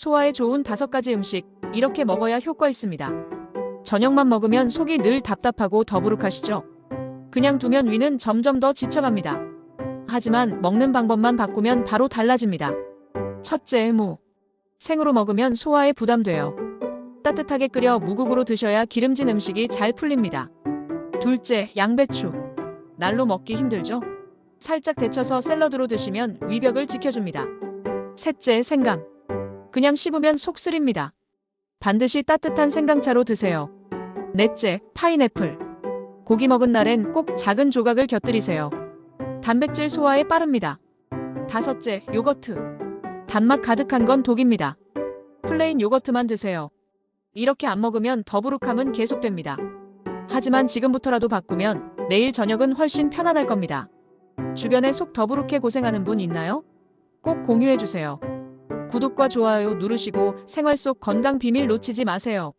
소화에 좋은 다섯 가지 음식, 이렇게 먹어야 효과 있습니다. 저녁만 먹으면 속이 늘 답답하고 더부룩하시죠? 그냥 두면 위는 점점 더 지쳐갑니다. 하지만 먹는 방법만 바꾸면 바로 달라집니다. 첫째, 무. 생으로 먹으면 소화에 부담돼요. 따뜻하게 끓여 무국으로 드셔야 기름진 음식이 잘 풀립니다. 둘째, 양배추. 날로 먹기 힘들죠? 살짝 데쳐서 샐러드로 드시면 위벽을 지켜줍니다. 셋째, 생강. 그냥 씹으면 속 쓰립니다. 반드시 따뜻한 생강차로 드세요. 넷째, 파인애플. 고기 먹은 날엔 꼭 작은 조각을 곁들이세요. 단백질 소화에 빠릅니다. 다섯째, 요거트. 단맛 가득한 건 독입니다. 플레인 요거트만 드세요. 이렇게 안 먹으면 더부룩함은 계속됩니다. 하지만 지금부터라도 바꾸면 내일 저녁은 훨씬 편안할 겁니다. 주변에 속 더부룩해 고생하는 분 있나요? 꼭 공유해주세요. 구독과 좋아요 누르시고 생활 속 건강 비밀 놓치지 마세요.